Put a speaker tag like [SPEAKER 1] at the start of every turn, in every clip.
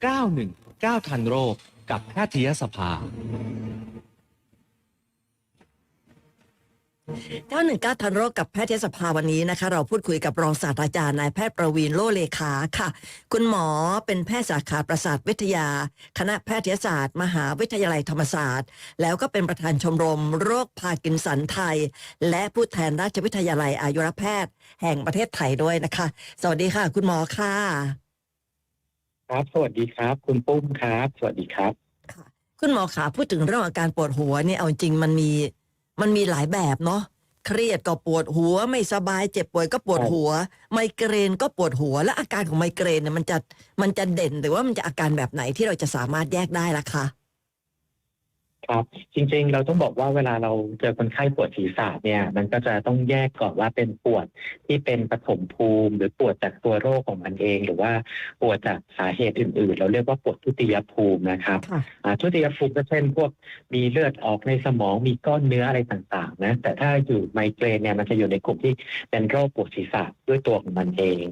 [SPEAKER 1] 919 ทันโรคกับแพทยสภา
[SPEAKER 2] 919ทันโรคกับแพทยสภาวันนี้นะคะ เราพูดคุยกับรองศาสตราจารย์นายแพทย์ประวีนโลเลขาค่ะ คุณหมอเป็นแพทย์สาขาประสาทวิทยา คณะแพทยศาสตร์ มหาวิทยาลัยธรรมศาสตร์ แล้วก็เป็นประธานชมรมโรคพาร์กินสันไทย และผู้แทนราชวิทยาลัยอายุรแพทย์ แห่งประเทศไทยด้วยนะคะ สวัสดีค่ะ คุณหมอค่ะ
[SPEAKER 3] ครับ สวัสดีครับ คุณปุ้มครับ สวัสดีครับ
[SPEAKER 2] ค่ะคุณหมอขาพูดถึงเรื่องอาการปวดหัวเนี่ยเอาจริงมันมีมันมีหลายแบบเนาะเครียดก็ปวดหัว ไม่สบายเจ็บป่วยก็ปวดหัว ไมเกรนก็ปวดหัว และอาการของไมเกรนเนี่ยมันจะมันจะเด่นหรือว่ามันจะอาการแบบไหนที่เราจะสามารถแยกได้ล่ะคะ
[SPEAKER 3] ครับจริงๆ เราต้องบอกว่าเวลาเราเจอคนไข้ปวดศีรษะเนี่ยมันก็จะต้องแยกก่อนว่าเป็นปวดที่เป็นปฐมภูมิ หรือปวดจากตัวโรคของมันเอง หรือว่าปวดจากสาเหตุอื่นๆ เราเรียกว่าปวดทุติยภูมินะครับ
[SPEAKER 2] ค่ะ
[SPEAKER 3] อ่าทุติยภูมิก็เช่นพวกมีเลือดออกในสมองมีก้อนเนื้ออะไรต่างๆนะแต่ถ้าอยู่ไมเกรนเนี่ยมันจะอยู่ในกลุ่มที่เป็นโรคปวดศีรษะด้วยตัวของมันเอง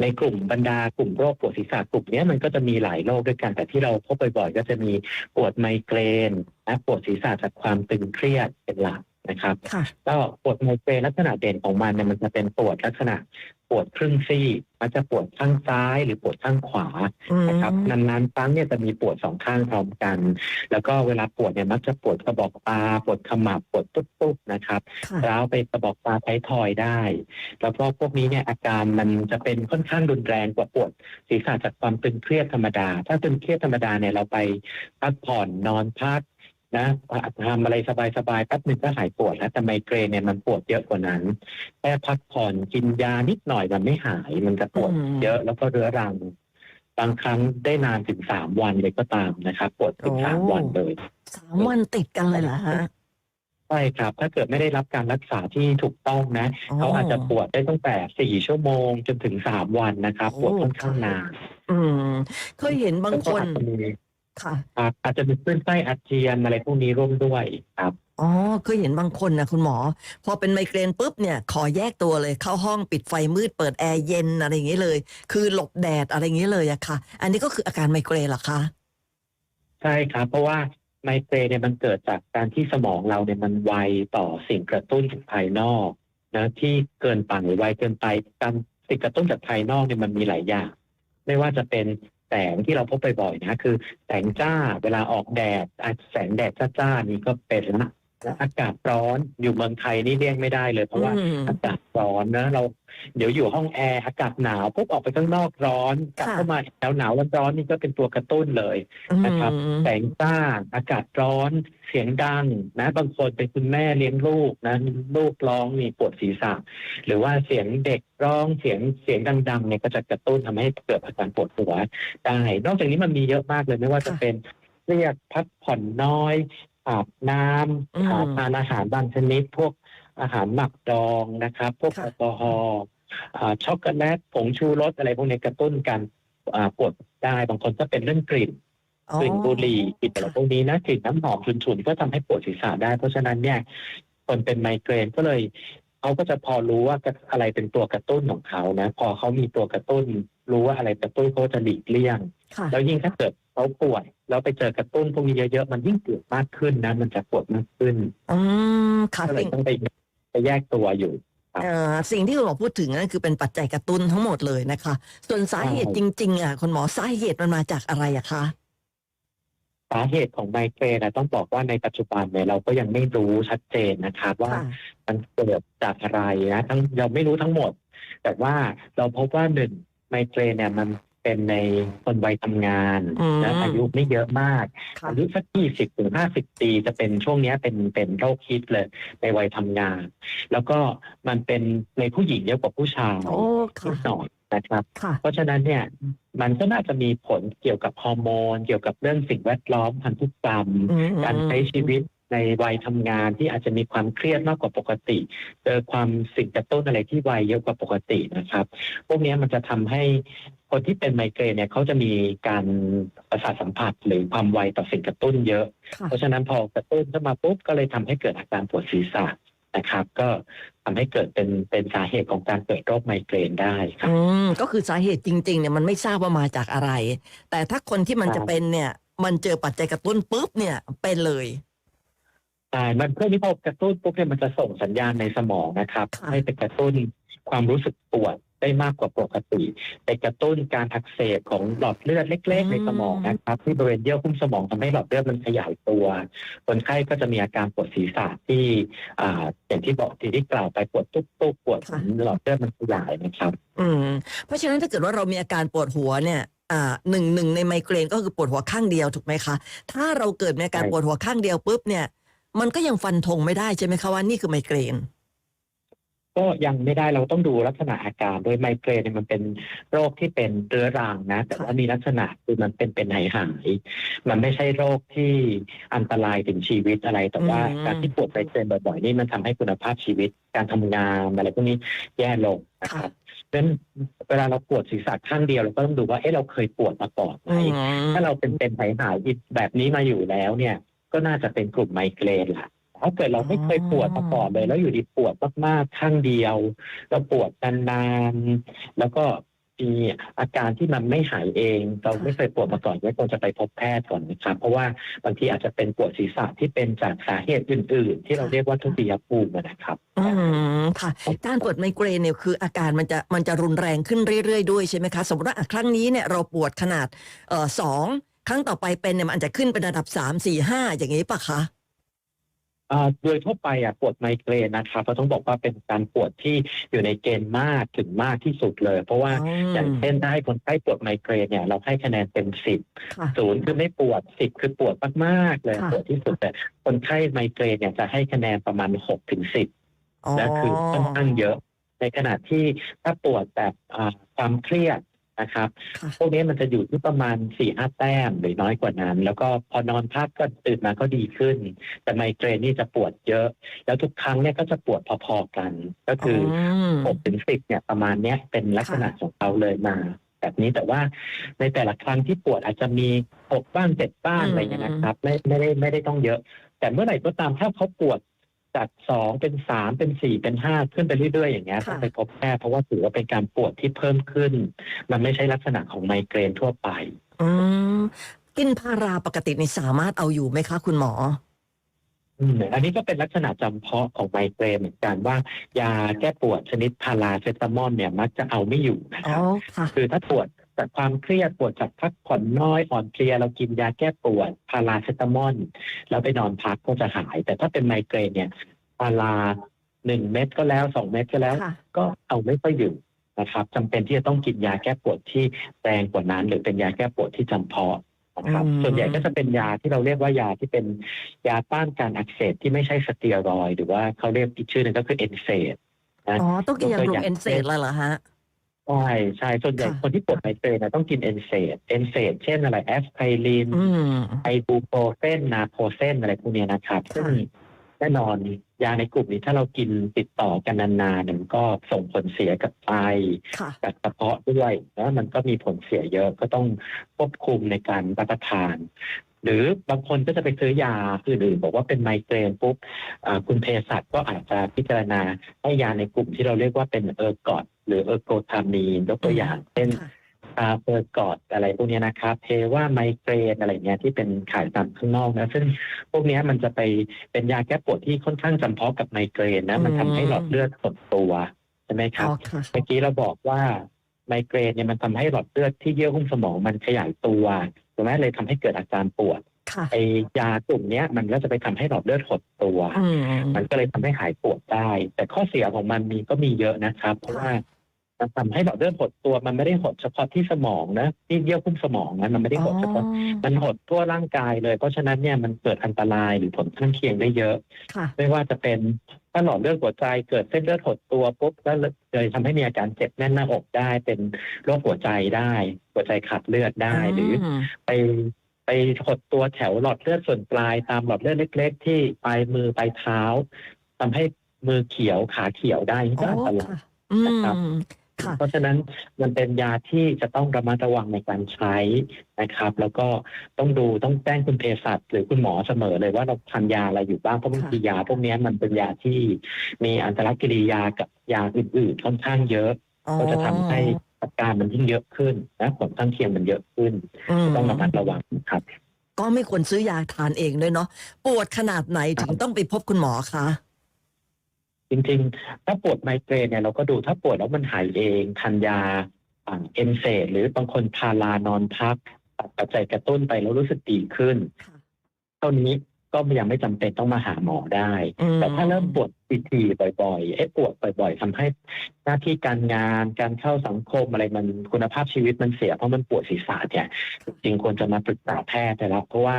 [SPEAKER 3] ในกลุ่มบรรดากลุ่มโรคปวดศีรษะกลุ่มเนี้ยมันก็จะมีหลายโรคด้วยกัน แต่ที่เราพบบ่อยๆก็จะมีปวดไมเกรนและปวดศีรษะจากความตึงเครียดเป็นหลักนะครับ
[SPEAKER 2] ค่ะ
[SPEAKER 3] ก็ปวดไมเกรนลักษณะเด่นของมันเนี่ยมันจะเป็นปวดลักษณะปวดครึ่งซีกมันจะปวดข้างซ้ายหรือปวดข้างขวา
[SPEAKER 2] อืม
[SPEAKER 3] นะครับนานๆครั้งเนี่ยจะมีปวดสองข้างพร้อมกัน แล้วก็เวลาปวดเนี่ยมักจะปวดกระบอกตาปวดขมับปวดตุ๊บๆนะครับ
[SPEAKER 2] ค่ะ
[SPEAKER 3] ร้าวไปกระบอกตาไทยทอยได้ แล้วก็พวกนี้เนี่ยอาการมันจะเป็นค่อนข้างรุนแรงกว่าปวดศีรษะจากความตึงเครียดธรรมดา ถ้าตึงเครียดธรรมดาเนี่ยเราไปพักผ่อนนอนพัก นะทำอะไรสบายๆแป๊บหนึงก็หายปวดแล้วแต่ไมเกรนเนี่ยมันปวดเยอะกว่านั้นแค่พักผ่อนกินยานิดหน่อยมันไม่หาย มันจะปวด
[SPEAKER 2] อืม
[SPEAKER 3] เยอะแล้วก็เรื้อรัง บางครั้งได้นานถึงสามวันเลยก็ตามนะครับปวดถึงสามวันเลย
[SPEAKER 2] สามวันติดกันเลยเหรอฮะ
[SPEAKER 3] ใช่ครับ ถ้าเกิดไม่ได้รับการรักษาที่ถูกต้องนะ
[SPEAKER 2] อ๋อ
[SPEAKER 3] เขาอาจจะปวดได้ตั้งแต่สี่ชั่วโมงจนถึงสามวันนะครับ
[SPEAKER 2] โอ้
[SPEAKER 3] ปวดค่อนข้างนาน
[SPEAKER 2] อืมเคยเห็นบาง
[SPEAKER 3] แล้ว
[SPEAKER 2] ค
[SPEAKER 3] ก็
[SPEAKER 2] น
[SPEAKER 3] อาจจะมี
[SPEAKER 2] ค่ะ
[SPEAKER 3] ครับอาจจะมีคลื่นไส้อาเจียนอะไรพวกนี้ร่วมด้วยครับ
[SPEAKER 2] อ๋อเคยเห็นบางคนนะคุณหมอ พอเป็นไมเกรนปุ๊บเนี่ย ขอแยกตัวเลยเข้าห้องปิดไฟมืดเปิดแอร์เย็นอะไรอย่างนี้เลย คือหลบแดดอะไรอย่างนี้เลยอะค่ะ อันนี้ก็คืออาการไมเกรนเหรอคะ
[SPEAKER 3] ใช่ครับ เพราะว่าไมเกรนเนี่ยมันเกิดจากการที่สมองเราเนี่ยมันไวต่อสิ่งกระตุ้นจากภายนอกนะที่เกินไปไวเกินไปการสิ่งกระตุ้นจากภายนอกเนี่ยมันมีหลายอย่าง ไม่ว่าจะเป็น แสงที่เราพบบ่อยๆนะคือ แสงจ้าเวลาออกแดดแสงแดดจ้าๆนี่ก็เป็นละ อากาศร้อนอยู่เมืองไทยนี่เลี่ยงไม่ได้เลยเพราะว่า
[SPEAKER 2] อืม
[SPEAKER 3] อากาศร้อนนะเราเดี๋ยวอยู่ห้องแอร์อากาศหนาวปุ๊บออกไปข้างนอกร้อนกลับ
[SPEAKER 2] ค่ะ
[SPEAKER 3] เข้ามาหนาวหนาวๆร้อนๆนี่ก็เป็นตัวกระตุ้นเลยนะครับ
[SPEAKER 2] อืม
[SPEAKER 3] แสงจ้าอากาศร้อนเสียงดังนะ บางคนเป็นคุณแม่เลี้ยงลูกนะลูกร้องมีปวดศีรษะหรือว่าเสียงเด็กร้องเสียงเสียงดังๆเนี่ยก็จะกระตุ้นทำให้เกิดอาการปวดหัวได้นอกจากนี้มันมีเยอะมากเลยไม่ว่าจะ
[SPEAKER 2] ค่ะ
[SPEAKER 3] เป็นเรียกพักผ่อนน้อย อาบน้
[SPEAKER 2] อืมำ
[SPEAKER 3] หาทานอาหารบางชนิด พวกอาหารหมักดองนะครับ พวก
[SPEAKER 2] ค่ะ
[SPEAKER 3] แอลกอฮอล์อ่าช็อกโกแลตผงชูรสอะไรพวกนี้กระตุ้นการอ่าปวดได้บางคนก็เป็นเรื่องกลิ่น
[SPEAKER 2] อ๋อก
[SPEAKER 3] ลิ่นบุหรี่กลิ่นอะไรพวกนี้นะกลิ่นน้ำหอมฉุนๆก็ทำให้ปวดศีรษะได้ เพราะฉะนั้นเนี่ยคนเป็นไมเกรนก็เลยเขาก็จะพอรู้ว่าอะไรเป็นตัวกระตุ้นของเขานะ พอเขามีตัวกระตุ้น รู้ว่าอะไรกระตุ้นเขาจะหลีกเลี่ยง
[SPEAKER 2] ค่ะ
[SPEAKER 3] แล้วยิ่งถ้าเกิด เขาป่วย แล้วไปเจอกระตุ้นพวกนี้เยอะๆมันยิ่งปวดมากขึ้นนะ มันจะปวดมากขึ้น
[SPEAKER 2] อืมค่ะ
[SPEAKER 3] ก็เลย
[SPEAKER 2] สิ่ง
[SPEAKER 3] ต้องไปไปแยกตัวอยู่
[SPEAKER 2] เอ่อสิ่งที่คุณหมอพูดถึงนั่นคือเป็นปัจจัยกระตุ้นทั้งหมดเลยนะคะ ส่วนสาเหตุ
[SPEAKER 3] ใช่
[SPEAKER 2] จริง ๆ อะคุณหมอสาเหตุมันมาจากอะไรอะคะ
[SPEAKER 3] สาเหตุของไมเกรนนะต้องบอกว่าในปัจจุบันเนี่ยเราก็ยังไม่รู้ชัดเจนนะครับว่า
[SPEAKER 2] ค่ะ
[SPEAKER 3] มันเกิดจากอะไรนะทั้งเราไม่รู้ทั้งหมด แต่ว่าเราพบว่าหนึ่งไมเกรนเนี่ยมัน เป็นในคนวัยทำงาน
[SPEAKER 2] อืม
[SPEAKER 3] นะอายุไม่เยอะมาก
[SPEAKER 2] ค่ะ
[SPEAKER 3] อายุสักยี่สิบถึงห้าสิบปีจะเป็นช่วงเนี้ยเป็นเป็นโรคฮิตเลยในวัยทำงาน แล้วก็มันเป็นในผู้หญิงเยอะกว่าผู้ชาย
[SPEAKER 2] โอ้
[SPEAKER 3] นิ
[SPEAKER 2] ค่ะ
[SPEAKER 3] ดหน่อยนะครับ
[SPEAKER 2] ค่ะ
[SPEAKER 3] เพราะฉะนั้นเนี่ยมันก็น่าจะมีผลเกี่ยวกับฮอร์โมน เกี่ยวกับเรื่องสิ่งแวดล้อมพันธุกรรม
[SPEAKER 2] อืม
[SPEAKER 3] การใช้ชีวิต ในวัยทำงานที่อาจจะมีความเครียดมากกว่าปกติ เจอความสิ่งกระตุ้นอะไรที่ไวเยอะกว่าปกตินะครับ พวกนี้มันจะทำให้คนที่เป็นไมเกรนเนี่ยเขาจะมีการประสาทสัมผัสหรือความไวต่อสิ่งกระตุ้นเยอะ
[SPEAKER 2] ค่ะ
[SPEAKER 3] เพราะฉะนั้นพอกระตุ้นเข้ามาปุ๊บก็เลยทำให้เกิดอาการปวดศีรษะนะครับ ก็ทำให้เกิดเป็นเป็นสาเหตุของการเกิดโรคไมเกรนได้ครับ
[SPEAKER 2] อืมก็คือสาเหตุจริงๆเนี่ยมันไม่ทราบว่ามาจากอะไร แต่ถ้าคนที่มัน
[SPEAKER 3] ใช่
[SPEAKER 2] จะเป็นเนี่ย มันเจอปัจจัยกระตุ้นปุ๊บเนี่ยเป็นเลย
[SPEAKER 3] ใช่มันเพื่อที่พอกระตุ้นปุ๊บเนี่ยมันจะส่งสัญญาณในสมองนะครับ
[SPEAKER 2] ค่ะ
[SPEAKER 3] ให้ไปกระตุ้นความรู้สึกปวดได้มากกว่าปกติ ไปกระตุ้นการอักเสบของหลอดเลือดเล็กๆในสมองนะครับ ที่บริเวณเยื่อหุ้มสมองทำให้หลอดเลือดมันขยายตัวคนไข้ก็จะมีอาการปวดศีรษะที่อ่าอย่างที่บอกที่ที่กล่าวไปปวดตุ๊บๆปวด
[SPEAKER 2] ค่ะ
[SPEAKER 3] หลอดเลือดมันขยายนะครับ
[SPEAKER 2] อืมเพราะฉะนั้นถ้าเกิดว่าเรามีอาการปวดหัวเนี่ยอ่าหนึ่งหนึ่งในไมเกรนก็คือปวดหัวข้างเดียวถูกไหมคะ ถ้าเราเกิดมีอาการ
[SPEAKER 3] ใช่
[SPEAKER 2] ปวดหัวข้างเดียวปุ๊บเนี่ย มันก็ยังฟันธงไม่ได้ใช่ไหมคะว่านี่คือไมเกรน
[SPEAKER 3] ก็ยังไม่ได้เราต้องดูลักษณะอาการโดยไมเกรนเนี่ยมันเป็นโรคที่เป็นเรื้อรังนะ แต่ว่ามีลักษณะคือมันเป็นเป็นหายหายๆมันไม่ใช่โรคที่อันตรายถึงชีวิตอะไร แต่ว่า
[SPEAKER 2] อืม
[SPEAKER 3] การที่ปวดไมเกรนบ่อยๆนี่มันทำให้คุณภาพชีวิตการทำงานอะไรพวกนี้แย่ลงนะครับเพราะฉะนั้นเวลาเราปวดศีรษะข้างเดียวเราก็ต้องดูว่าเอ๊ะเราเคยปวดมาก่อนไหม
[SPEAKER 2] อืม
[SPEAKER 3] ถ้าเราเป็นเป็นหายหายๆแบบนี้มาอยู่แล้วเนี่ย ก็น่าจะเป็นกลุ่มไมเกรนล่ะถ้าเกิดเราไม่เคยปวดมาก่อนเลย แล้วอยู่ดีปวดมากๆข้างเดียว แล้วปวดนานๆแล้วก็มีอาการที่มันไม่หายเอง เราไม่เคยปวดมาก่อนก็ควรจะไปพบแพทย์ก่อนนะครับ เพราะว่าบางทีอาจจะเป็นปวดศีรษะที่เป็นจากสาเหตุอื่น ๆ ที่เราเรียกว่าทุติยภูมินะครับ
[SPEAKER 2] อืมค่ะการปวดไมเกรนเนี่ยคืออาการมันจะมันจะรุนแรงขึ้นเรื่อย ๆ ด้วยใช่ไหมคะ สมมติว่าครั้งนี้เนี่ยเราปวดขนาดเอ่อสอง ครั้งต่อไปเป็นเนี่ยมันอาจจะขึ้นเป็นระดับสามสี่ห้าอย่างนี้ปะคะ
[SPEAKER 3] อ่าโดยทั่วไปอะปวดไมเกรนนะครับเราต้องบอกว่าเป็นการปวดที่อยู่ในเกณฑ์มากถึงมากที่สุดเลย เพราะว่า
[SPEAKER 2] อืม
[SPEAKER 3] อย่างเช่นถ้าให้คนไข้ปวดไมเกรนเนี่ยเราให้คะแนนเต็มสิบ
[SPEAKER 2] ค่ะ
[SPEAKER 3] ศูนย์คือไม่ปวดสิบคือปวดมากๆเลย
[SPEAKER 2] ค่ะ
[SPEAKER 3] ปวดที่สุดแต่คนไข้ไมเกรนเนี่ยจะให้คะแนนประมาณหกถึงสิบ
[SPEAKER 2] อ๋อ
[SPEAKER 3] นะคือค่อนข้างเยอะ ในขณะที่ถ้าปวดแบบอ่าความเครียด นะครับ
[SPEAKER 2] ค่ะ
[SPEAKER 3] พวกนี้มันจะอยู่ที่ประมาณสี่ห้าแต้มหรือน้อยกว่านั้น แล้วก็พอนอนพักก็ตื่นมาก็ดีขึ้น แต่ไมเกรนนี่จะปวดเยอะ แล้วทุกครั้งเนี่ยก็จะปวดพอๆกัน ก็คืออ
[SPEAKER 2] ม
[SPEAKER 3] หกถึงสิบเนี่ยประมาณเนี้ยเป็นลักษณะของเขาเลยมาแบบนี้แต่ว่าในแต่ละครั้งที่ปวดอาจจะมีหกบ้างเจ็ดบ้าง
[SPEAKER 2] อืม
[SPEAKER 3] อะไรเงี้ยนะครับ ไม่ไม่ได้ไม่ได้ต้องเยอะ แต่เมื่อไหร่ก็ตามถ้าเขาปวด จากสองเป็นสามเป็นสี่เป็นห้าขึ้นไปเรื่อยๆอย่างเงี้ยต้องไปพบแพทย์เพราะว่าถือว่าเป็นการปวดที่เพิ่มขึ้น มันไม่ใช่ลักษณะของไมเกรนทั่วไป
[SPEAKER 2] อืมกินพาราปกตินี่สามารถเอาอยู่ไหมคะ คุณหมอ
[SPEAKER 3] อืมอันนี้ก็เป็นลักษณะจำเพาะของไมเกรนเหมือนกันว่ายาแก้ปวดชนิดพาราเซตามอลเนี่ยมักจะเอาไม่อยู่นะค
[SPEAKER 2] อ๋อ
[SPEAKER 3] รับ
[SPEAKER 2] ค่ะ
[SPEAKER 3] คือถ้าปวด จากความเครียดปวดจากพักผ่อนน้อยอ่อนเพลียเรากินยาแก้ปวดพาราเซตามอลแล้วไปนอนพักก็จะหาย แต่ถ้าเป็นไมเกรนเนี่ยพาราหนึ่งเม็ดก็แล้วสองเม็ดก็แล้ว
[SPEAKER 2] ค่ะ
[SPEAKER 3] ก็เอาไม่ค่อยอยู่นะครับจำเป็นที่จะต้องกินยาแก้ปวดที่แรงกว่านั้น หรือเป็นยาแก้ปวดที่จำเพาะนะครับ
[SPEAKER 2] อืม
[SPEAKER 3] ส่วนใหญ่ก็จะเป็นยาที่เราเรียกว่ายาที่เป็นยาต้านการอักเสบที่ไม่ใช่สเตียรอยด์หรือว่าเขาเรียกอีกชื่อหนึงก็คือเอนเซดนะ
[SPEAKER 2] อ๋อต้องกินยา
[SPEAKER 3] ตัว
[SPEAKER 2] กลุ่
[SPEAKER 3] อ
[SPEAKER 2] ม
[SPEAKER 3] ย่าง
[SPEAKER 2] เอนเซดเลยเหรอฮะ
[SPEAKER 3] ใช่ใช่ส่วนใหญ่
[SPEAKER 2] ค่ะ
[SPEAKER 3] คนที่ปวดไมเกรนนะต้องกินเอนเซดเอนเซดเช่นอะไรแอสไพริน
[SPEAKER 2] อืม
[SPEAKER 3] ไอบูโปรเฟนนาโพเซนอะไรพวกเนี้ยนะครับ
[SPEAKER 2] ค่ะ
[SPEAKER 3] ซึ่งแน่นอนยาในกลุ่มนี้ถ้าเรากินติดต่อกันนานๆเนี่ยมันก็ส่งผลเสียกับไต
[SPEAKER 2] ค่ะ
[SPEAKER 3] กับกระเพาะด้วยแล้วมันก็มีผลเสียเยอะก็ต้องควบคุมในการรับประทาน หรือบางคนก็จะไปซื้อยาอื่นๆบอกว่าเป็นไมเกรนปุ๊บอ่าคุณเภสัชก็อาจจะพิจารณาให้ยาในกลุ่มที่เราเรียกว่าเป็นเออร์กอด หรือเออร์โกทามีนยกตัวอย่างเช่น
[SPEAKER 2] ค่ะ
[SPEAKER 3] อาเฟอร์กอดอะไรพวกเนี้ยนะครับเทว่าไมเกรนอะไรเงี้ยที่เป็นขายตามข้างนอกนะซึ่งพวกเนี้ยมันจะไปเป็นยาแก้ปวดที่ค่อนข้างจำเพาะกับไมเกรนนะมันทำให้หลอดเลือดหดตัวใช่ไหมครับ
[SPEAKER 2] อ๋อค่ะ
[SPEAKER 3] เมื่อกี้เราบอกว่าไมเกรนเนี่ยมันทำให้หลอดเลือดที่เยื่อหุ้มสมองมันขยายตัวถูกไหมเลยทำให้เกิดอาการปวด
[SPEAKER 2] ค่ะ
[SPEAKER 3] ไอยากลุ่มเนี้ยมันก็จะไปทำให้หลอดเลือดหดตัว
[SPEAKER 2] อืม
[SPEAKER 3] มันก็เลยทำให้หายปวดได้ แต่ข้อเสียของมันมีก็มีเยอะนะครับ เพราะว่า มันทำให้หลอดเลือดหดตัวมันไม่ได้หดเฉพาะที่สมองนะที่เยื่อหุ้มสมองนะมันไม่ได้หดเฉพาะมันหดทั่วร่างกายเลย เพราะฉะนั้นเนี่ยมันเกิดอันตรายหรือผลข้างเคียงได้เยอะ
[SPEAKER 2] ค่ะ
[SPEAKER 3] ไม่ว่าจะเป็นถ้าหลอดเลือดหัวใจเกิดเส้นเลือดหดตัวปุ๊บก็เลยทำให้มีอาการเจ็บแน่นหน้าอกได้ เป็นโรคหัวใจได้ หัวใจขาดเลือดได้หรือไปไปหดตัวแถวหลอดเลือดส่วนปลายตามหลอดเลือดเล็ก ๆ ที่ปลายมือปลายเท้าทำให้มือเขียวขาเขียวได้นี่
[SPEAKER 2] โอ้
[SPEAKER 3] ก็อันตราย
[SPEAKER 2] ค่ะอื
[SPEAKER 3] นะครับ
[SPEAKER 2] มค่ะ
[SPEAKER 3] เพราะฉะนั้นมันเป็นยาที่จะต้องระมัดระวังในการใช้นะครับ แล้วก็ต้องดูต้องแจ้งคุณเภสัชหรือคุณหมอเสมอเลยว่าเราทานยาอะไรอยู่บ้างเพราะบางทียาพวกเนี้ยมันเป็นยาที่มีอันตรกิริยากับยาอื่นๆค่อนข้างเยอะ
[SPEAKER 2] อ๋อ
[SPEAKER 3] ก็จะทำให้อาการมันยิ่งเยอะขึ้นนะผลข้างเคียงมันเยอะขึ้น
[SPEAKER 2] ม
[SPEAKER 3] ต้องระมัดระวังครับ
[SPEAKER 2] ก็ไม่ควรซื้อยาทานเองด้วยเนาะปวดขนาดไหนถึงต้องไปพบคุณหมอคะ
[SPEAKER 3] จริงๆ ถ้าปวดไมเกรนเนี่ยเราก็ดูถ้าปวดแล้วมันหายเองทานยาอ่าเอนเซหรือบางคนพารานอนพักตัดปัจจัยกระตุ้นไปแล้วรู้สึกดีขึ้น
[SPEAKER 2] ค่ะ
[SPEAKER 3] เท่านี้ก็ยังไม่จำเป็นต้องมาหาหมอได้
[SPEAKER 2] อืม
[SPEAKER 3] แต่ถ้าเริ่มปวดทีๆบ่อยๆเอ๊ะปวดบ่อย ๆทำให้หน้าที่การงานการเข้าสังคมอะไรมันคุณภาพชีวิตมันเสียเพราะมันปวดศีรษะเนี่ยจริงๆควรจะมาปรึกษาแพทย์ได้แล้วเพราะว่า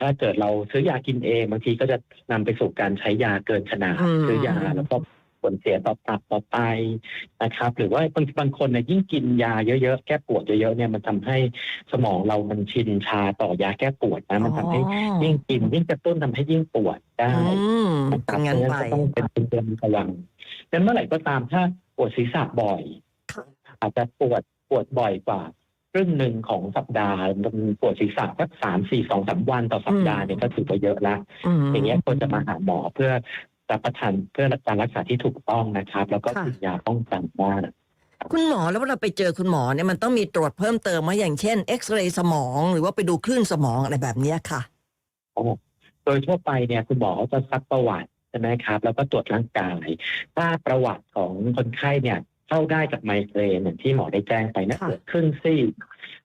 [SPEAKER 3] ถ้าเกิดเราซื้อยากินเอง บางทีก็จะนำไปสู่การใช้ยาเกินขนาด
[SPEAKER 2] อืม
[SPEAKER 3] ซื้อยาแล้วก็ผลเสียต่อตับต่อไตนะครับ หรือว่าบางบางคนเนี่ยยิ่งกินยาเยอะๆแก้ปวดเยอะๆเนี่ยมันทำให้สมองเรามันชินชาต่อยาแก้ปวดนะมันทำให้ยิ่งกินยิ่งกระตุ้นทำให้ยิ่งปวดได้
[SPEAKER 2] อืม
[SPEAKER 3] นะค
[SPEAKER 2] เป็
[SPEAKER 3] รับ
[SPEAKER 2] นงั้น
[SPEAKER 3] เพราะ
[SPEAKER 2] ไป
[SPEAKER 3] ฉะนั้นก็ต้องเป็นเตือนระวังดังนั้นเมื่อไหร่ก็ตามถ้าปวดศีรษะบ่อย
[SPEAKER 2] ค่ะ
[SPEAKER 3] อาจจะปวดปวดบ่อยกว่า ครึ่งหนึ่งของสัปดาห์มันปวดศีรษะสักสามสี่สองสามวันต่อสัปดาห์เนี่ยก็ถือว่าเยอะละ
[SPEAKER 2] อืม
[SPEAKER 3] อย่างเงี้ยควรจะมาหาหมอเพื่อรับประทานเพื่อการรักษาที่ถูกต้องนะครับ แล้วก็
[SPEAKER 2] ค่ะ
[SPEAKER 3] กินยาป้องกันได้
[SPEAKER 2] คุณหมอแล้วเวลาไปเจอคุณหมอเนี่ยมันต้องมีตรวจเพิ่มเติมมาอย่างเช่นเอ็กซเรย์สมองหรือว่าไปดูคลื่นสมองอะไรแบบเนี้ยค่ะ
[SPEAKER 3] โดยทั่วไปเนี่ยคุณหมอจะซักประวัติใช่ไหมครับ แล้วก็ตรวจร่างกาย ถ้าประวัติของคนไข้เนี่ย เข้าได้กับไมเกรนอย่างที่หมอได้แจ้งไปนะ
[SPEAKER 2] ค่ะ
[SPEAKER 3] ปวดครึ่งซีก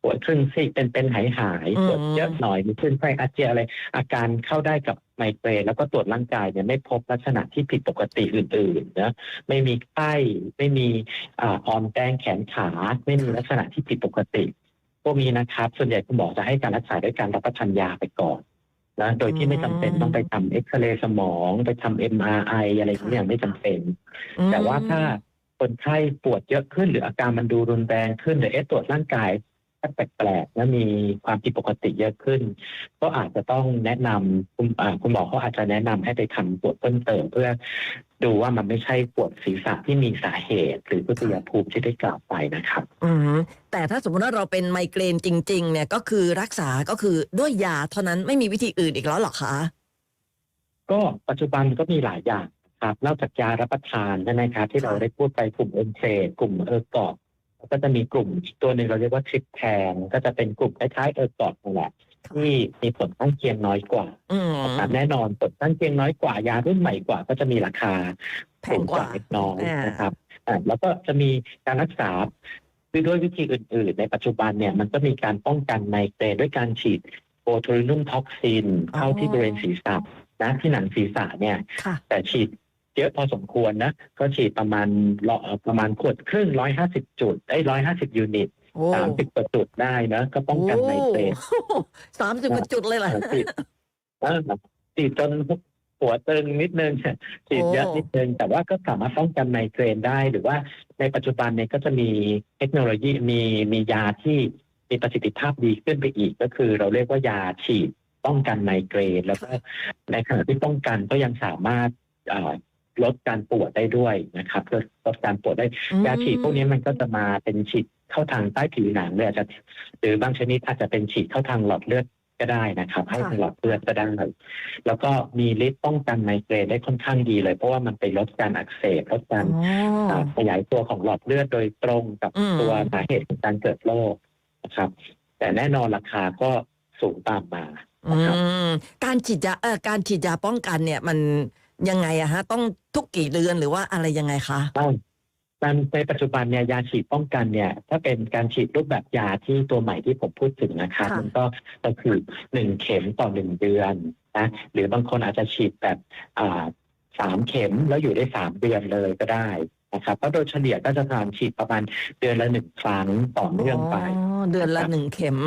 [SPEAKER 3] ปวดครึ่งซีกเป็นเป็นหายหายๆ
[SPEAKER 2] อืม
[SPEAKER 3] ปวดเยอะหน่อยมีคลื่นไส้อาเจียนอะไร อาการเข้าได้กับไมเกรนแล้วก็ตรวจร่างกายเนี่ยไม่พบลักษณะที่ผิดปกติอื่นๆนะไม่มีไข้ไม่มีอ่าอ่อนแรงแขนขาไม่มีลักษณะที่ผิดปกติพวกนี้นะครับ ส่วนใหญ่คุณหมอจะให้การรักษาด้วยการรับประทานยาไปก่อนนะโดยที่ไม่จำเป็น
[SPEAKER 2] อืม
[SPEAKER 3] ต้องไปทำเอ็กซเรย์สมอง ไปทำเอ็มอาร์ไออะไรพวกนี้ไม่จำเป็น
[SPEAKER 2] อืม
[SPEAKER 3] แต่ว่าถ้า คนไข้ปวดเยอะขึ้น หรืออาการมันดูรุนแรงขึ้นหรือเอะตรวจร่างกายแปลกๆแล้วมีความผิดปกติเยอะขึ้น ก็อาจจะต้องแนะนำคุณอ่าคุณหมอเขาอาจจะแนะนำให้ไปทำตรวจเพิ่มเติมเพื่อดูว่ามันไม่ใช่ปวดศีรษะที่มีสาเหตุ หรือพฤติยภูมิที่ได้กล่าวไปนะครับ
[SPEAKER 2] อืมแต่ถ้าสมมติว่าเราเป็นไมเกรนจริง ๆ เนี่ยก็คือรักษาก็คือด้วยยาเท่านั้นไม่มีวิธีอื่นอีกแล้วเหรอคะ
[SPEAKER 3] ก็ปัจจุบันก็มีหลายอย่าง ครับนอกจากยารับประทานใช่ไหมครับที่เรา
[SPEAKER 2] ค่ะ
[SPEAKER 3] ได้พูดไปกลุ่มเอ็นเซกลุ่มเออร์กอดแล้วก็จะมีกลุ่มอีกตัวหนึ่งเราเรียกว่าทริปแทนก็จะเป็นกลุ่มคล้ายๆเออร์กอดนั่นแหละที่มีผลข้างเคียงน้อยกว่า
[SPEAKER 2] อืม
[SPEAKER 3] นะครับแน่นอนผลข้างเคียงน้อยกว่ายารุ่นใหม่กว่า ก็จะมีราคา
[SPEAKER 2] แพงกว่า
[SPEAKER 3] เล็กน้อย
[SPEAKER 2] อ่าน
[SPEAKER 3] นะครับอ่าแล้วก็จะมีการรักษาด้วยวิธีอื่น ๆ ในปัจจุบันเนี่ยมันก็มีการป้องกันไมเกรนด้วยการฉีดโบทูลินุมท็อกซินเข้าที่บริเวณศีรษะนะที่หนังศีรษะเนี่ย
[SPEAKER 2] ค่ะ
[SPEAKER 3] แต่ฉีด เยอะพอสมควรนะ ก็ฉีดประมาณร้อยเอ่อประมาณขวดครึ่งร้อยห้าสิบจุดไอ้ร้อยห้าสิบยูนิต
[SPEAKER 2] โอ้
[SPEAKER 3] สามสิบกว่าจุดได้นะ ก็ป้องกันไมเกรน
[SPEAKER 2] สามสิบกว่าจุดเลยเหรอ
[SPEAKER 3] เออฉีดเออฉีดจนหัวตึงนิดนึงฉีดเยอะ
[SPEAKER 2] โอ้
[SPEAKER 3] นิดนึง แต่ว่าก็สามารถป้องกันไมเกรนได้ หรือว่าในปัจจุบันเนี่ยก็จะมีเทคโนโลยีมีมียาที่มีประสิทธิภาพดีขึ้นไปอีก ก็คือเราเรียกว่ายาฉีดป้องกันไมเกรน แล้วก็ในขณะที่ป้องกันก็ยังสามารถอ่า ลดการปวดได้ด้วยนะครับลดลดการปวดได้ยาฉีดพวกนี้มันก็จะมาเป็นฉีดเข้าทางใต้ผิวหนังเลยอาจจะหรือบางชนิดอาจจะเป็นฉีดเข้าทางหลอดเลือดก็ได้นะครับ ให้ทางหลอดเลือดก็ได้แล้วก็มีฤทธิ์ป้องกันไมเกรนได้ค่อนข้างดีเลย เพราะว่ามันไปลดการอักเสบลดการ
[SPEAKER 2] อ๋อ
[SPEAKER 3] อ่าขยายตัวของหลอดเลือดโดยตรงกับ
[SPEAKER 2] อืม
[SPEAKER 3] ตัวสาเหตุของการเกิดโรคนะครับ แต่แน่นอนราคาก็สูงตามมา
[SPEAKER 2] อืมการฉีดยาเออการฉีดยาป้องกันเนี่ยมัน ยังไงอะฮะ ต้องทุกกี่เดือนหรือว่าอะไรยังไงคะ
[SPEAKER 3] มันในปัจจุบันเนี่ยยาฉีดป้องกันเนี่ย ถ้าเป็นการฉีดรูปแบบยาที่ตัวใหม่ที่ผมพูดถึงนะครับ
[SPEAKER 2] ค่ะ
[SPEAKER 3] มันก็ก็คือหนึ่งเข็มต่อหนึ่งเดือนนะหรือบางคนอาจจะฉีดแบบอ่าสามเข็มแล้วอยู่ได้สามเดือนเลยก็ได้นะครับเพราะโดยเฉลี่ยก็จะทานฉีดประมาณเดือนละหนึ่งครั้งต่อเนื่องไป
[SPEAKER 2] อ๋อเดือนละหนึ่งเข็ม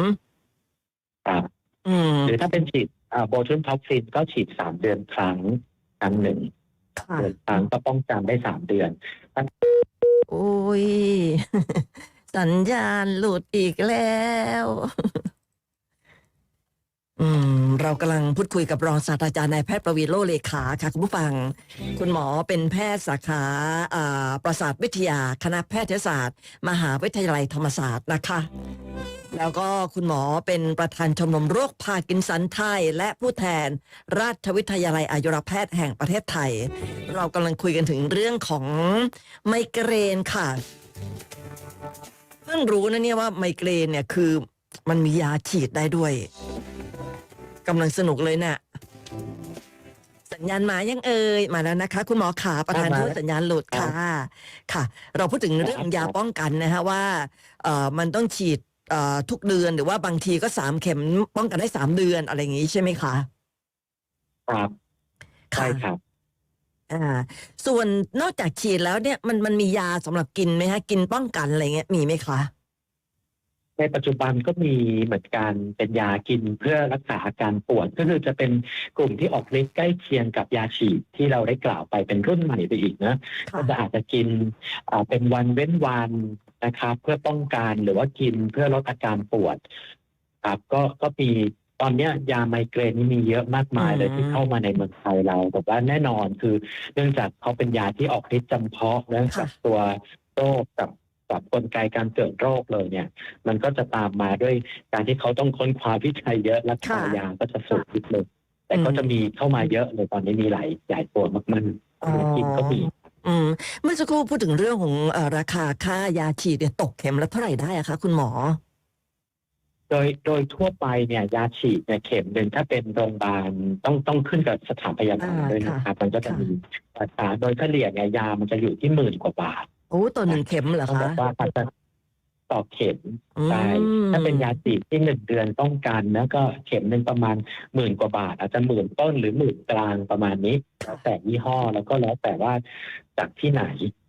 [SPEAKER 3] ครับ
[SPEAKER 2] อืม
[SPEAKER 3] หรือถ้าเป็นฉีดโบทูลท็อกซินก็ฉีดสามเดือนครั้ง ครั้งหนึ่ง
[SPEAKER 2] ค่ะ
[SPEAKER 3] เดือนครั้งก็ป้องกันได้สามเดือน
[SPEAKER 2] โอ้ย สัญญาณหลุดอีกแล้ว อืมเรากำลังพูดคุยกับรองศาสตราจารย์นายแพทย์ประวีโรจน์เลขาค่ะคุณผู้ฟัง คุณหมอเป็นแพทย์สาขาประสาทวิทยาคณะแพทยศาสตร์ มหาวิทยาลัยธรรมศาสตร์นะคะ แล้วก็คุณหมอเป็นประธานชมรมโรคพากินสันไทย และผู้แทนราชวิทยาลัยอายุรแพทย์แห่งประเทศไทย เรากำลังคุยกันถึงเรื่องของไมเกรนค่ะเพิ่งรู้นะเนี่ยว่าไมเกรนเนี่ยคือมันมียาฉีดได้ด้วย กำลังสนุกเลยเนะ่ะ สัญญาณมายังเอ่ยมาแล้วนะคะ คุณหมอขาประธาน
[SPEAKER 3] มา
[SPEAKER 2] โทษสัญญาณหลุดค่ะค่ะ เราพูดถึงเรื่อง
[SPEAKER 3] ครับ
[SPEAKER 2] ยาป้องกันนะฮะว่าเอ่อมันต้องฉีดเอ่อทุกเดือนหรือว่าบางทีก็สามเข็มป้องกันได้สามเดือนอะไรอย่างนี้ใช่ไหมคะ
[SPEAKER 3] ครับใช่ครับ
[SPEAKER 2] อ่า ส่วนนอกจากฉีดแล้วเนี่ยมันมันมียาสำหรับกินไหมฮะ กินป้องกันอะไรเงี้ยมีไหมคะ
[SPEAKER 3] ในปัจจุบันก็มีเหมือนกันเป็นยากินเพื่อรักษาอาการปวด ก็คือจะเป็นกลุ่มที่ออกฤทธิ์ใกล้เคียงกับยาฉีดที่เราได้กล่าวไปเป็นรุ่นใหม่ไปอีกนะ
[SPEAKER 2] ค่ะ
[SPEAKER 3] ก็จะอาจจะกินอ่าเป็นวันเว้นวันนะครับ เพื่อป้องกันหรือว่ากินเพื่อลดอาการปวดครับก็ก็มีตอนเนี้ยยาไมเกรนนี่มีเยอะมากมายเลย
[SPEAKER 2] อืม
[SPEAKER 3] ที่เข้ามาในเมืองไทยเราแต่ว่าแน่นอนคือ เนื่องจากเขาเป็นยาที่ออกฤทธิ์จำเพาะเนื่องจากตัวโรคกับ กับกลไกการเกิดโรคเลยเนี่ย มันก็จะตามมาด้วยการที่เขาต้องค้นคว้าวิจัยเยอะและขายาก็จะสูงนิดนึงแต่ก็จะมีเข้ามาเยอะเลยตอนนี้มีหลายหลายตัวมากๆกินก็มี
[SPEAKER 2] อืมเมื่อสักครู่พูดถึงเรื่องของเออราคาค่ายาฉีดเนี่ยตกเข็มละเท่าไหร่ได้อะคะคุณหมอ
[SPEAKER 3] โดยโดยทั่วไปเนี่ยยาฉีดเนี่ยเข็มหนึ่งถ้าเป็นโรงพยาบาลต้องต้องขึ้นกับสถานพยาบาล
[SPEAKER 2] อ่า
[SPEAKER 3] ด้วยนะครับมันก็จะมีราคาโดยเฉลี่ยเนี่ยยามันจะอยู่ที่หมื่นกว่าบาท
[SPEAKER 2] โอ้ต่อหนึ่งเข็มเหรอ
[SPEAKER 3] ต้องบ
[SPEAKER 2] คะ
[SPEAKER 3] อกว่าอาจจะต่อเข็ม
[SPEAKER 2] อืม
[SPEAKER 3] ใช่ถ้าเป็นยาฉีดที่หนึ่งเดือนป้องกันนะก็เข็มหนึ่งประมาณหมื่นกว่าบาท อาจจะหมื่นต้นหรือหมื่นกลางประมาณนี้แล้วแต่ยี่ห้อแล้วก็แล้วแต่ว่าจากที่ไหน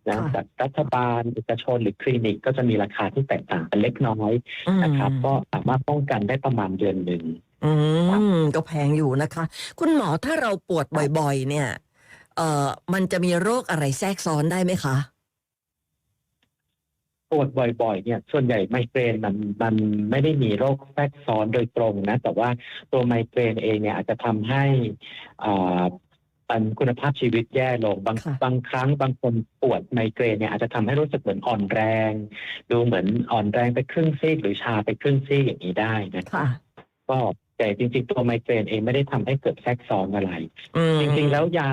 [SPEAKER 3] นะ
[SPEAKER 2] ค่ะ
[SPEAKER 3] จากรัฐบาลเอกชนหรือคลินิกก็จะมีราคาที่แตกต่างกันเล็กน้อย
[SPEAKER 2] อืม
[SPEAKER 3] นะครับ ก็สามารถป้องกันได้ประมาณเดือนหนึ่ง
[SPEAKER 2] อืมก็แพงอยู่นะคะ คุณหมอถ้าเราปวดบ่อยๆ เนี่ย เอ่อมันจะมีโรคอะไรแทรกซ้อนได้ไหมคะ
[SPEAKER 3] ปวดบ่อยๆ เนี่ยส่วนใหญ่ไมเกรนมันมันไม่ได้มีโรคแทรกซ้อนโดยตรงนะ แต่ว่าตัวไมเกรนเองเนี่ยอาจจะทำให้อ่ามันคุณภาพชีวิตแย่ลงบาง
[SPEAKER 2] ค่ะ
[SPEAKER 3] บางครั้งบางคนปวดไมเกรนเนี่ยอาจจะทำให้รู้สึกเหมือนอ่อนแรง ดูเหมือนอ่อนแรงไปครึ่งซีกหรือชาไปครึ่งซีกอย่างนี้ได้นะ
[SPEAKER 2] ค่ะ
[SPEAKER 3] ก็แต่จริง ๆ ตัวไมเกรนเองไม่ได้ทำให้เกิดแทรกซ้อนอะไร
[SPEAKER 2] อืม
[SPEAKER 3] จริง ๆ แล้วยา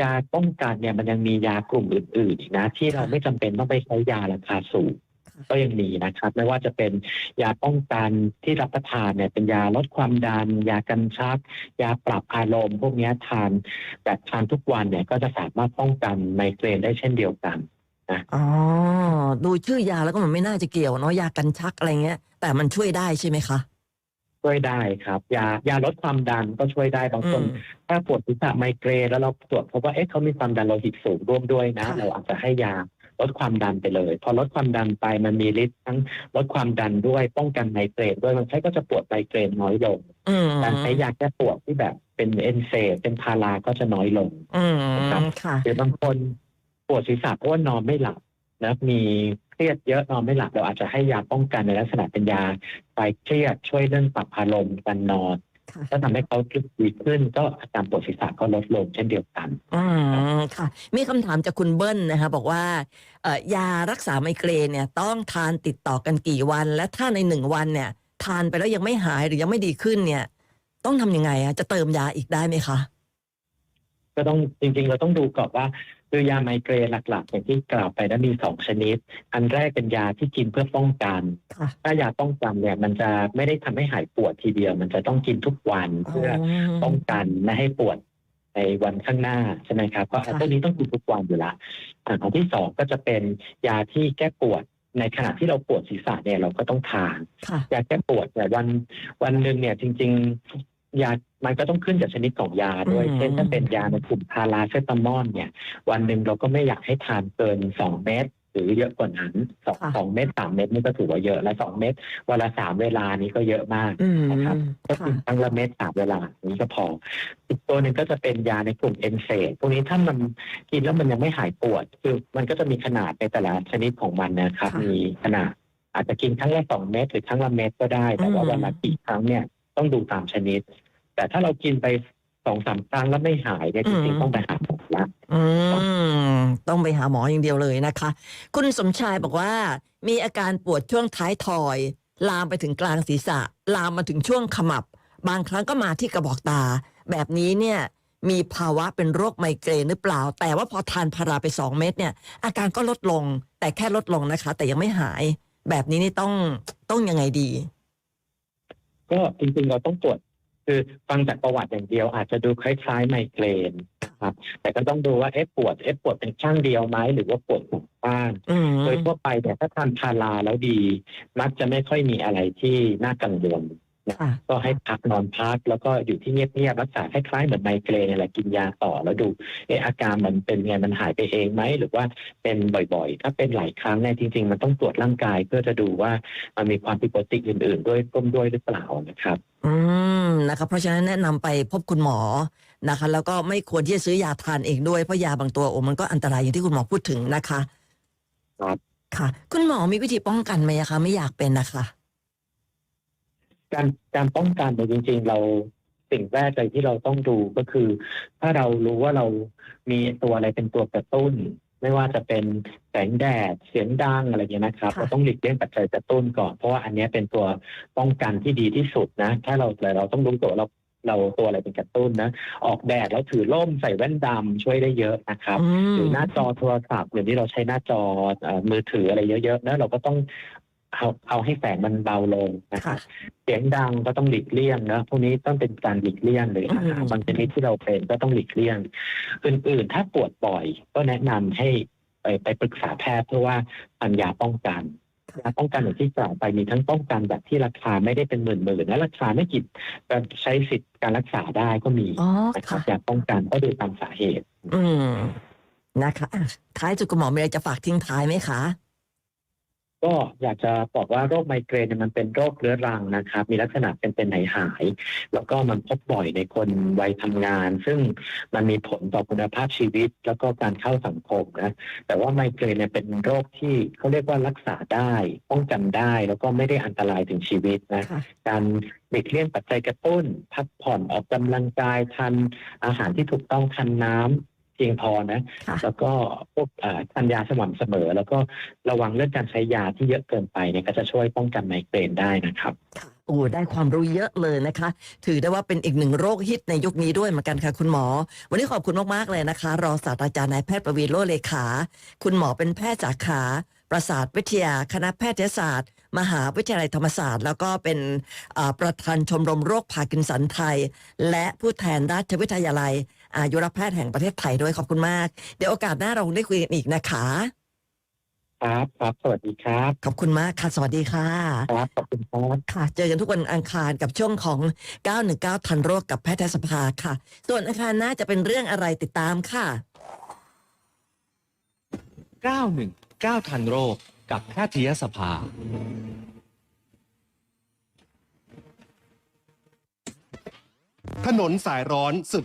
[SPEAKER 3] ยาป้องกันเนี่ยมันยังมียากลุ่มอื่นๆอีกนะ ที่เรา
[SPEAKER 2] ค่ะ
[SPEAKER 3] ไม่จำเป็นต้องไปใช้ยาราคาสูง
[SPEAKER 2] ค่ะ
[SPEAKER 3] ก็ยังมีนะครับ ไม่ว่าจะเป็นยาป้องกันที่รับประทานเนี่ยเป็นยาลดความดัน ยากันชัก ยาปรับอารมณ์ พวกเนี้ยทานแบบทานทุกวันเนี่ยก็จะสามารถป้องกันไมเกรนได้เช่นเดียวกัน
[SPEAKER 2] อ๋อดูชื่อยาแล้วก็มันไม่น่าจะเกี่ยวเนาะยากันชักอะไรเงี้ย แต่มันช่วยได้ใช่ไหมคะ
[SPEAKER 3] ช่วยได้ครับยายาลดความดันก็ช่วยได้บาง
[SPEAKER 2] อื
[SPEAKER 3] คน
[SPEAKER 2] ม
[SPEAKER 3] ถ้าปวดศีรษะไมเกรนแล้วเราตรวจพบว่าเอ๊ะเขามีความดันโลหิตสูงร่วมด้วยนะ
[SPEAKER 2] ค่ะ
[SPEAKER 3] เราอาจจะให้ยาลดความดันไปเลย พอลดความดันไปมันมีฤทธิ์ทั้งลดความดันด้วยป้องกันไมเกรนด้วยมันใช้ก็จะปวดไมเกรนน้อยลง
[SPEAKER 2] อืม
[SPEAKER 3] การใช้ยาแก้ปวดที่แบบเป็นเอนเซดเป็นพาราก็จะน้อยลง
[SPEAKER 2] อืม
[SPEAKER 3] ครับ
[SPEAKER 2] ค่ะ
[SPEAKER 3] หรือบางคนปวดศีรษะเพราะว่านอนไม่หลับ นะมีเครียดเยอะนอนไม่หลับเราอาจจะให้ยาป้องกันในลักษณะเป็นยาคลายเครียดช่วยเรื่องปรับอารมณ์การนอน
[SPEAKER 2] ค่ะ
[SPEAKER 3] ก็ทำให้เขาดีขึ้นก็อาการปวดศีรษะก็ลดลงเช่นเดียวกัน
[SPEAKER 2] อืมค่ะ มีคำถามจากคุณเบิ้ลนะคะบอกว่าเอ่อยารักษาไมเกรนเนี่ย ต้องทานติดต่อกันกี่วัน และถ้าในหนึ่งวันเนี่ย ทานไปแล้วยังไม่หายหรือยังไม่ดีขึ้นเนี่ย ต้องทำยังไงอะจะเติมยาอีกได้ไหมคะ
[SPEAKER 3] ก็ต้องจริง ๆ เราต้องดูก่อนว่า คือยาไมเกรนหลักๆอย่างที่กล่าวไปนั้นมีสองชนิด อันแรกเป็นยาที่กินเพื่อป้องกัน
[SPEAKER 2] ค่ะ
[SPEAKER 3] ถ้ายาป้องกันเนี่ยมันจะไม่ได้ทำให้หายปวดทีเดียว มันจะต้องกินทุกวันเพื่ออป้องกันไม่ให้ปวดในวันข้างหน้าใช่ไหมครับก็
[SPEAKER 2] ค่ะ
[SPEAKER 3] พวกนี้ต้องกินทุกวันอยู่ละอ่าอันที่สองก็จะเป็นยาที่แก้ปวดในขณะที่เราปวดศีรษะเนี่ยเราก็ต้องทาน
[SPEAKER 2] ค่ะ
[SPEAKER 3] ยาแก้ปวดเนี่ยวันวันหนึ่งเนี่ยจริงๆ ยา มันก็ต้องขึ้นกับชนิดของยาด้วย
[SPEAKER 2] อืม
[SPEAKER 3] เช่นถ้าเป็นยาในกลุ่มพาราเซตามอลเนี่ย วันหนึ่งเราก็ไม่อยากให้ทานเกินสองเม็ดหรือเยอะกว่านั้นสองสองเม็ดสามเม็ดนี่ก็ถือว่าเยอะและสองเม็ดวันละสามเวลานี้ก็เยอะมาก
[SPEAKER 2] อืม
[SPEAKER 3] นะครับ ก็กิ
[SPEAKER 2] ค่ะ
[SPEAKER 3] นครั้งละเม็ดสามเวลานี้ก็พอ อีกตัวหนึ่งก็จะเป็นยาในกลุ่มเอนเซดพวกนี้ถ้ามันกินแล้วมันยังไม่หายปวด คือมันก็จะมีขนาดในแต่ละชนิดของมันนะครับ
[SPEAKER 2] ค่ะ
[SPEAKER 3] มีขนาด อาจจะกินครั้งละสองเม็ดหรือครั้งละเม็ดก็ได้ แต่ว่า
[SPEAKER 2] อืม
[SPEAKER 3] วันละกี่ครั้งเนี่ย ต้องดูตามชนิด แต่ถ้าเรากินไปสองสามครั้งแล้วไม่หายเนี่ยจริงๆต้องไปหาหมอละ
[SPEAKER 2] อืมต้องไปหาหมออย่างเดียวเลยนะคะ คุณสมชายบอกว่า มีอาการปวดช่วงท้ายทอย ลามไปถึงกลางศีรษะ ลามมาถึงช่วงขมับ บางครั้งก็มาที่กระบอกตา แบบนี้เนี่ยมีภาวะเป็นโรคไมเกรนหรือเปล่า แต่ว่าพอทานพาราไปสองเม็ดเนี่ย อาการก็ลดลง แต่แค่ลดลงนะคะ แต่ยังไม่หาย แบบนี้นี่ต้องต้องยังไงดี
[SPEAKER 3] ก็จริงๆเราต้องตรวจคือฟังจากประวัติอย่างเดียว อาจจะดูคล้ายๆไมเกรนนะครับ แต่ก็ต้องดูว่าเอ๊ะปวดเอ๊ะปวดเป็นข้างเดียวไหมหรือว่าปวดสองข้าง
[SPEAKER 2] อืม
[SPEAKER 3] โดยทั่วไปเนี่ยถ้าทานพาราแล้วดี มักจะไม่ค่อยมีอะไรที่น่ากังวล
[SPEAKER 2] ค่ะ
[SPEAKER 3] ก็ให้พักนอนพักแล้วก็อยู่ที่เงียบๆรักษาคล้ายๆเหมือนไมเกรนนี่แหละกินยาต่อแล้วดูเอออาการมันเป็นไงมันหายไปเองไหมหรือว่าเป็นบ่อยๆ ถ้าเป็นหลายครั้งเนี่ยจริง ๆ มันต้องตรวจร่างกายเพื่อจะดูว่ามันมีความผิดปกติอื่น ๆ ด้วยร่วมด้วยหรือเปล่านะครับ
[SPEAKER 2] อืมนะคะเพราะฉะนั้นแนะนำไปพบคุณหมอนะคะ แล้วก็ไม่ควรที่จะซื้อยาทานเองด้วยเพราะยาบางตัวโอ้มันก็อันตรายอย่างที่คุณหมอพูดถึงนะคะ
[SPEAKER 3] ครับ
[SPEAKER 2] ค่ะ คุณหมอมีวิธีป้องกันไหมอะคะไม่อยากเป็นนะคะ
[SPEAKER 3] การการป้องกันเนี่ยจริง ๆ เราสิ่งแรกเลยที่เราต้องดูก็คือ ถ้าเรารู้ว่าเรามีตัวอะไรเป็นตัวกระตุ้น ไม่ว่าจะเป็นแสงแดดเสียงดังอะไรเงี้ยนะครับ
[SPEAKER 2] ค่ะ
[SPEAKER 3] เราต้องหลีกเลี่ยงปัจจัยกระตุ้นก่อน เพราะว่าอันเนี้ยเป็นตัวป้องกันที่ดีที่สุดนะถ้าเราเราต้องรู้ตัวเราเราตัวอะไรเป็นกระตุ้นนะออกแดดแล้วถือร่มใส่แว่นดำช่วยได้เยอะนะครับ
[SPEAKER 2] อืม
[SPEAKER 3] หรือหน้าจอโทรศัพท์หรือที่เราใช้หน้าจอเอ่อมือถืออะไรเยอะๆนะเราก็ต้อง เอาเอาให้แสงมันเบาลงนะค
[SPEAKER 2] ค่ะ
[SPEAKER 3] รับเสียงดังก็ต้องหลีกเลี่ยงนะพวกนี้ต้องเป็นการหลีกเลี่ยงหรืออาหาร
[SPEAKER 2] อืม
[SPEAKER 3] บางชนิดที่เราเป็นก็ต้องหลีกเลี่ยง อื่นๆ ถ้าปวดบ่อย ก็แนะนำให้ไปไปปรึกษาแพทย์เพื่อว่าทานยาป้องกันยาป้องกันอย่างที่กล่าวไปมีทั้งป้องกันแบบที่ราคาไม่ได้เป็นหมื่นๆและราคาไม่กี่แบบใช้สิทธิ์การรักษาได้ก็มี
[SPEAKER 2] อ๋อ
[SPEAKER 3] นะครับ
[SPEAKER 2] ค่ะ
[SPEAKER 3] ยาป้องกันก็ดูตามสาเหตุ
[SPEAKER 2] อืมนะคะอะท้ายจุดคุณหมอมีอะไรจะฝากทิ้งท้ายไหมคะ
[SPEAKER 3] ก็อยากจะบอกว่าโรคไมเกรนเนี่ยมันเป็นโรคเรื้อรังนะครับ มีลักษณะเป็นเป็นไหนหาย แล้วก็มันพบบ่อยในคนวัยทำงาน ซึ่งมันมีผลต่อคุณภาพชีวิต แล้วก็การเข้าสังคมนะแต่ว่าไมเกรนเนี่ยเป็นโรคที่เขาเรียกว่ารักษาได้ป้องกันได้ แล้วก็ไม่ได้อันตรายถึงชีวิตนะ
[SPEAKER 2] ค่ะ
[SPEAKER 3] การหลีกเลี่ยงปัจจัยกระตุ้น พักผ่อนออกกำลังกายทานอาหารที่ถูกต้องทานน้ำ เพียงพอนะ
[SPEAKER 2] ค่ะ
[SPEAKER 3] แล้วก็พวกเอ่อทานยาสม่ำเสมอ แล้วก็ระวังเรื่องการใช้ยาที่เยอะเกินไปเนี่ยก็จะช่วยป้องกันไมเกรนได้นะครับ
[SPEAKER 2] ค่ะโอ้ได้ความรู้เยอะเลยนะคะ ถือได้ว่าเป็นอีกหนึ่งโรคฮิตในยุคนี้ด้วยเหมือนกันค่ะคุณหมอ วันนี้ขอบคุณมาก ๆ เลยนะคะ รองศาสตราจารย์นายแพทย์ประวีณโลเลขา คุณหมอเป็นแพทย์สาขา ประสาทวิทยาคณะแพทยศาสตร์ มหาวิทยาลัยธรรมศาสตร์ แล้วก็เป็นอ่าประธานชมรมโรคพาร์กินสันไทย และผู้แทนราชวิทยาลัย อายุรแพทย์แห่งประเทศไทยด้วยขอบคุณมาก เดี๋ยวโอกาสหน้าเราคงได้คุยกันอีกนะคะ
[SPEAKER 3] ครับครับสวัสดีครับ
[SPEAKER 2] ขอบคุณมากค่ะสวัสดีค่ะ
[SPEAKER 3] ครับขอบคุณครับ
[SPEAKER 2] ค่ะ เจอกันทุกวันอังคารกับช่วงของ 919 ทันโรคกับแพทยสภาค่ะ ส่วนอังคารหน้าจะเป็นเรื่องอะไรติดตามค่ะ
[SPEAKER 1] 919 ทันโรคกับแพทยสภา
[SPEAKER 4] ถนนสายร้อนสุด